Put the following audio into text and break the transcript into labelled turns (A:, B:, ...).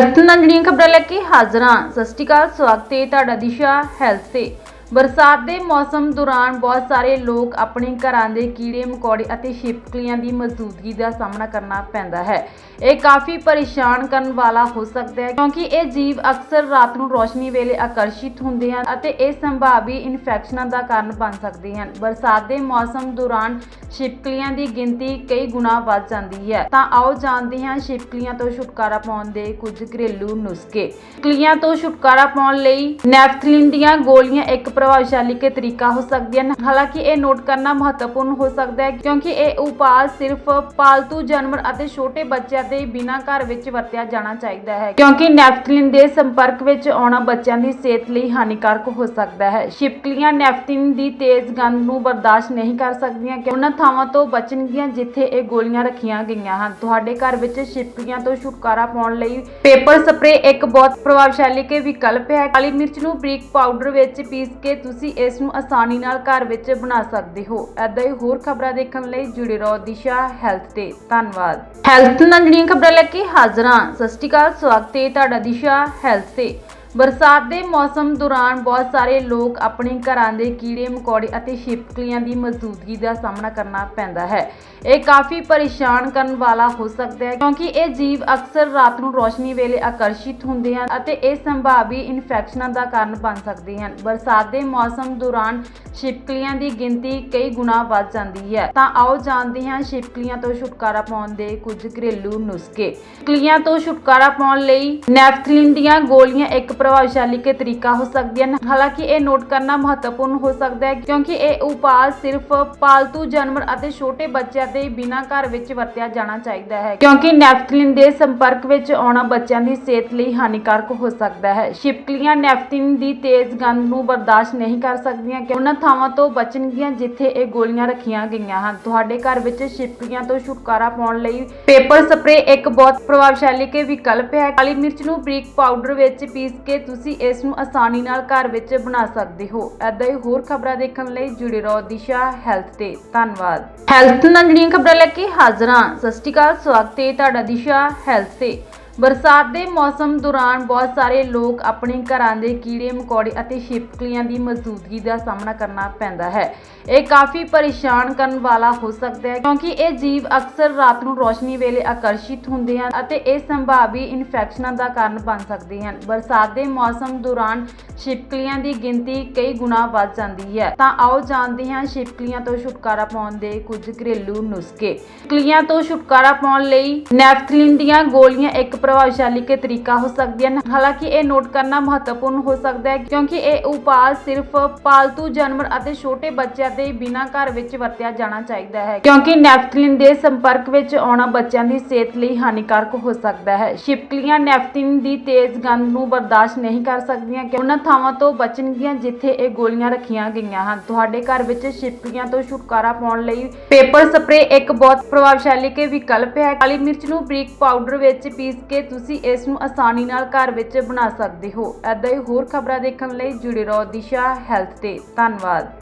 A: Health ਨਾਲ ਜੁੜੀਆਂ ਖਬਰਾਂ ਲੈ ਕੇ ਹਾਜ਼ਰ। ਹਾਂ ਸਤਿ ਸ਼੍ਰੀ ਅਕਾਲ, ਸਵਾਗਤ ਹੈ ਤੁਹਾਡਾ ਦਿਸ਼ਾ ਹੈਲਥ ਤੇ। ਬਰਸਾਤ ਦੇ ਮੌਸਮ ਦੌਰਾਨ ਬਹੁਤ ਸਾਰੇ ਲੋਕ ਆਪਣੇ ਘਰਾਂ ਦੇ ਕੀੜੇ, ਮਕੌੜੇ ਅਤੇ ਛਿਪਕਲੀਆਂ ਦੀ ਮੌਜੂਦਗੀ ਦਾ ਸਾਹਮਣਾ ਕਰਨਾ ਪੈਂਦਾ ਹੈ। ਇਹ ਕਾਫੀ ਪਰੇਸ਼ਾਨ ਕਰਨ ਵਾਲਾ ਹੋ ਸਕਦਾ ਹੈ ਕਿਉਂਕਿ ਇਹ ਜੀਵ ਅਕਸਰ ਰਾਤ ਨੂੰ ਰੋਸ਼ਨੀ ਵੇਲੇ ਆਕਰਸ਼ਿਤ ਹੁੰਦੇ ਹਨ ਅਤੇ ਇਹ ਸੰਭਾਵੀ ਇਨਫੈਕਸ਼ਨਾਂ ਦਾ ਕਾਰਨ ਬਣ ਸਕਦੇ ਹਨ। ਬਰਸਾਤ ਦੇ ਮੌਸਮ ਦੌਰਾਨ ਛਿਪਕਲੀਆਂ ਦੀ ਗਿਣਤੀ ਕਈ ਗੁਣਾ ਵੱਧ ਜਾਂਦੀ ਹੈ। ਤਾਂ ਆਓ ਜਾਣਦੇ ਹਾਂ ਛਿਪਕਲੀਆਂ ਤੋਂ ਛੁਟਕਾਰਾ ਪਾਉਣ ਦੇ ਕੁਝ ਘਰੇਲੂ ਨੁਸਖੇ। ਛਿਪਕਲੀਆਂ ਤੋਂ ਛੁਟਕਾਰਾ ਪਾਉਣ ਲਈ ਨੈਫਥਲਿਨ ਦੀਆਂ ਗੋਲੀਆਂ ਇੱਕ ਪ੍ਰਭਾਵਸ਼ਾਲੀ ਕੇ ਤਰੀਕਾ ਹੋ ਸਕਦੀਆਂ ਹਨ। ਹਾਲਾਂਕਿ ਇਹ ਨੋਟ ਕਰਨਾ ਮਹੱਤਵਪੂਰਨ ਹੋ ਸਕਦਾ ਹੈ ਕਿਉਂਕਿ ਇਹ ਉਪਾਅ ਸਿਰਫ ਪਾਲਤੂ ਜਾਨਵਰ ਅਤੇ ਛੋਟੇ ਬੱਚਿਆਂ ਦੇ ਬਿਨਾਂ ਘਰ ਵਿੱਚ ਵਰਤਿਆ ਜਾਣਾ ਚਾਹੀਦਾ ਹੈ ਕਿਉਂਕਿ ਨੈਫਥਲਿਨ ਦੇ ਸੰਪਰਕ ਵਿੱਚ ਆਉਣਾ ਬੱਚਿਆਂ ਦੀ ਸਿਹਤ ਲਈ ਹਾਨੀਕਾਰਕ ਹੋ ਸਕਦਾ ਹੈ। ਛਿਪਕਲੀਆਂ ਨੈਫਥਲਿਨ ਦੀ ਤੇਜ਼ ਗੰਧ ਨੂੰ ਬਰਦਾਸ਼ਤ ਨਹੀਂ ਕਰ ਸਕਦੀਆਂ ਕਿ ਉਹਨਾਂ ਥਾਵਾਂ ਤੋਂ ਬਚਣਗੀਆਂ ਜਿੱਥੇ ਇਹ ਗੋਲੀਆਂ ਰੱਖੀਆਂ ਗਈਆਂ ਹਨ। ਤੁਹਾਡੇ ਘਰ ਵਿੱਚ ਛਿਪਕਲੀਆਂ ਤੋਂ ਛੁਟਕਾਰਾ ਪਾਉਣ ਲਈ ਪੇਪਰ ਸਪਰੇ ਇੱਕ ਬਹੁਤ ਪ੍ਰਭਾਵਸ਼ਾਲੀ ਕੇ ਵਿਕਲਪ ਹੈ। ਕਾਲੀ ਮਿਰਚ ਨੂੰ ਬਰੀਕ ਪਾਊਡਰ ਵਿੱਚ ਪੀਸ ਕੇ ਤੁਸੀਂ ਇਸ ਨੂੰ ਆਸਾਨੀ ਨਾਲ ਘਰ ਵਿੱਚ ਬਣਾ ਸਕਦੇ ਹੋ। ਐਦਾਂ ਹੀ ਹੋਰ ਖਬਰਾਂ ਦੇਖਣ ਲਈ ਜੁੜੇ ਰਹੋ ਦਿਸ਼ਾ ਹੈਲਥ ਤੇ। ਧੰਨਵਾਦ। ਹੈਲਥ ਨਾਲ ਜੁੜੀਆਂ ਖਬਰਾਂ ਲੈ ਕੇ ਹਾਜ਼ਰ ਹਾਂ। ਸਤਿ ਸ਼੍ਰੀ ਅਕਾਲ, ਸਵਾਗਤ ਹੈ ਤੁਹਾਡਾ ਦਿਸ਼ਾ ਹੈਲਥ ਤੇ। ਬਰਸਾਤ ਦੇ ਮੌਸਮ ਦੌਰਾਨ ਬਹੁਤ ਸਾਰੇ ਲੋਕ ਆਪਣੇ ਘਰਾਂ ਦੇ ਕੀੜੇ, ਮਕੌੜੇ ਅਤੇ ਛਿਪਕਲੀਆਂ ਦੀ ਮੌਜੂਦਗੀ ਦਾ ਸਾਹਮਣਾ ਕਰਨਾ ਪੈਂਦਾ ਹੈ। ਇਹ ਕਾਫੀ ਪਰੇਸ਼ਾਨ ਕਰਨ ਵਾਲਾ ਹੋ ਸਕਦਾ ਹੈ ਕਿਉਂਕਿ ਇਹ ਜੀਵ ਅਕਸਰ ਰਾਤ ਨੂੰ ਰੋਸ਼ਨੀ ਵੇਲੇ ਆਕਰਸ਼ਿਤ ਹੁੰਦੇ ਹਨ ਅਤੇ ਇਹ ਸੰਭਾਵੀ ਇਨਫੈਕਸ਼ਨਾਂ ਦਾ ਕਾਰਨ ਬਣ ਸਕਦੇ ਹਨ। ਬਰਸਾਤ ਦੇ ਮੌਸਮ ਦੌਰਾਨ ਛਿਪਕਲੀਆਂ ਦੀ ਗਿਣਤੀ ਕਈ ਗੁਣਾ ਵੱਧ ਜਾਂਦੀ ਹੈ। ਤਾਂ ਆਓ ਜਾਣਦੇ ਹਾਂ ਛਿਪਕਲੀਆਂ ਤੋਂ ਛੁਟਕਾਰਾ ਪਾਉਣ ਦੇ ਕੁਝ ਘਰੇਲੂ ਨੁਸਖੇ। ਛਿਪਕਲੀਆਂ ਤੋਂ ਛੁਟਕਾਰਾ ਪਾਉਣ ਲਈ ਨੈਫਥਲਿਨ ਦੀਆਂ ਗੋਲੀਆਂ ਇੱਕ ਪ੍ਰਭਾਵਸ਼ਾਲੀ ਕੇ ਤਰੀਕਾ ਹੋ ਸਕਦੀਆਂ ਹਨ ਹਾਲਾਂਕਿ ਇਹ ਨੋਟ ਕਰਨਾ ਮਹੱਤਵਪੂਰਨ ਹੋ ਸਕਦਾ ਹੈ ਕਿਉਂਕਿ ਇਹ ਉਪਾਅ ਸਿਰਫ ਪਾਲਤੂ ਜਾਨਵਰ ਅਤੇ ਛੋਟੇ ਬੱਚਿਆਂ ਦੇ ਬਿਨਾਂ ਘਰ ਵਿੱਚ ਵਰਤਿਆ ਜਾਣਾ ਚਾਹੀਦਾ ਹੈ ਕਿਉਂਕਿ ਨੈਫਥਲਿਨ ਦੇ ਸੰਪਰਕ ਵਿੱਚ ਆਉਣਾ ਬੱਚਿਆਂ ਦੀ ਸਿਹਤ ਲਈ ਹਾਨੀਕਾਰਕ ਹੋ ਸਕਦਾ ਹੈ। ਛਿਪਕਲੀਆਂ ਨੈਫਥਿਨ ਦੀ ਤੇਜ਼ ਗੰਧ ਨੂੰ ਬਰਦਾਸ਼ਤ ਨਹੀਂ ਕਰ ਸਕਦੀਆਂ ਕਿ ਉਹਨਾਂ ਥਾਵਾਂ ਤੋਂ ਬਚਣਗੀਆਂ ਜਿੱਥੇ ਇਹ ਗੋਲੀਆਂ ਰੱਖੀਆਂ ਗਈਆਂ ਹਨ। ਤੁਹਾਡੇ ਘਰ ਵਿੱਚ ਛਿਪਕਲੀਆਂ ਤੋਂ ਛੁਟਕਾਰਾ ਪਾਉਣ ਲਈ ਪੇਪਰ ਸਪਰੇ ਇੱਕ ਬਹੁਤ ਪ੍ਰਭਾਵਸ਼ਾਲੀ ਕੇ ਵਿਕਲਪ ਹੈ। ਕਾਲੀ ਮਿਰਚ ਨੂੰ ਬਰੀਕ ਪਾਊਡਰ ਵਿੱਚ ਪੀਸ ਕੇ ਤੁਸੀਂ ਇਸ ਨੂੰ ਆਸਾਨੀ ਨਾਲ ਘਰ ਵਿੱਚ ਬਣਾ ਸਕਦੇ ਹੋ। ਐਦਾਂ ਹੀ ਹੋਰ ਖਬਰਾਂ ਦੇਖਣ ਲਈ ਜੁੜੇ ਰਹੋ ਦਿਸ਼ਾ ਹੈਲਥ ਤੇ। ਧੰਨਵਾਦ। ਹੈਲਥ ਨਾਲ ਜੁੜੀਆਂ ਖਬਰਾਂ ਲੈ ਕੇ ਹਾਜ਼ਰ ਹਾਂ। ਸਤਿ ਸ਼੍ਰੀ ਅਕਾਲ, ਸਵਾਗਤ ਹੈ ਤੁਹਾਡਾ ਦਿਸ਼ਾ ਹੈਲਥ ਤੇ। ਬਰਸਾਤ ਦੇ ਮੌਸਮ ਦੌਰਾਨ ਬਹੁਤ ਸਾਰੇ ਲੋਕ ਆਪਣੇ ਘਰਾਂ ਦੇ ਕੀੜੇ, ਮਕੌੜੇ ਅਤੇ ਛਿਪਕਲੀਆਂ ਦੀ ਮੌਜੂਦਗੀ ਦਾ ਸਾਹਮਣਾ ਕਰਨਾ ਪੈਂਦਾ ਹੈ। ਇਹ ਕਾਫੀ ਪਰੇਸ਼ਾਨ ਕਰਨ ਵਾਲਾ ਹੋ ਸਕਦਾ ਹੈ ਕਿਉਂਕਿ ਇਹ ਜੀਵ ਅਕਸਰ ਰਾਤ ਨੂੰ ਰੋਸ਼ਨੀ ਵੇਲੇ ਆਕਰਸ਼ਿਤ ਹੁੰਦੇ ਹਨ ਅਤੇ ਇਹ ਸੰਭਾਵੀ ਇਨਫੈਕਸ਼ਨਾਂ ਦਾ ਕਾਰਨ ਬਣ ਸਕਦੇ ਹਨ। ਬਰਸਾਤ ਦੇ ਮੌਸਮ ਦੌਰਾਨ ਛਿਪਕਲੀਆਂ ਦੀ ਗਿਣਤੀ ਕਈ ਗੁਣਾ ਵੱਧ ਜਾਂਦੀ ਹੈ। ਤਾਂ ਆਓ ਜਾਣਦੇ ਹਾਂ ਛਿਪਕਲੀਆਂ ਤੋਂ ਛੁਟਕਾਰਾ ਪਾਉਣ ਦੇ ਕੁਝ ਘਰੇਲੂ ਨੁਸਖੇ। ਛਿਪਕਲੀਆਂ ਤੋਂ ਛੁਟਕਾਰਾ ਪਾਉਣ ਲਈ ਨੈਫਥਲਿਨ ਦੀਆਂ ਗੋਲੀਆਂ ਇੱਕ ਪ੍ਰਭਾਵਸ਼ਾਲੀ ਕੇ ਤਰੀਕਾ ਹੋ ਸਕਦੀਆਂ ਹਨ। ਹਾਲਾਂਕਿ ਇਹ ਨੋਟ ਕਰਨਾ ਮਹੱਤਵਪੂਰਨ ਹੋ ਸਕਦਾ ਹੈ ਕਿਉਂਕਿ ਇਹ ਉਪਾਅ ਸਿਰਫ ਪਾਲਤੂ ਜਾਨਵਰ ਅਤੇ ਛੋਟੇ ਬੱਚਿਆਂ ਦੇ ਬਿਨਾਂ ਘਰ ਵਿੱਚ ਵਰਤਿਆ ਜਾਣਾ ਚਾਹੀਦਾ ਹੈ। ਕਿਉਂਕਿ ਨੈਫਥਲਿਨ ਦੇ ਸੰਪਰਕ ਵਿੱਚ ਆਉਣਾ ਬੱਚਿਆਂ ਦੀ ਸਿਹਤ ਲਈ ਹਾਨੀਕਾਰਕ ਹੋ ਸਕਦਾ ਹੈ। ਛਿਪਕਲੀਆਂ ਨੈਫਥਲਿਨ ਦੀ ਤੇਜ਼ ਗੰਧ ਨੂੰ ਬਰਦਾਸ਼ਤ ਨਹੀਂ ਕਰ ਸਕਦੀਆਂ ਕਿ ਉਹਨਾਂ ਥਾਵਾਂ ਤੋਂ ਬਚਣਗੀਆਂ ਜਿੱਥੇ ਇਹ ਗੋਲੀਆਂ ਰੱਖੀਆਂ ਗਈਆਂ ਹਨ। ਤੁਹਾਡੇ ਘਰ ਵਿੱਚ ਛਿਪਕਲੀਆਂ ਤੋਂ ਛੁਟਕਾਰਾ ਪਾਉਣ ਲਈ ਪੇਪਰ ਸਪਰੇ ਇੱਕ ਬਹੁਤ ਪ੍ਰਭਾਵਸ਼ਾਲੀ ਕੇ ਵਿਕਲਪ ਹੈ। ਕਾਲੀ ਮਿਰਚ ਨੂੰ ਬਰੀਕ ਪਾਊਡਰ ਵਿੱਚ ਪੀਸ ਕੇ ਤੁਸੀਂ ਇਸ ਨੂੰ ਆਸਾਨੀ ਨਾਲ ਘਰ ਵਿੱਚ ਬਣਾ ਸਕਦੇ ਹੋ। ਐਦਾਂ ਹੀ ਹੋਰ ਖਬਰਾਂ ਦੇਖਣ ਲਈ ਜੁੜੇ ਰਹੋ ਦਿਸ਼ਾ ਹੈਲਥ ਤੇ। ਧੰਨਵਾਦ।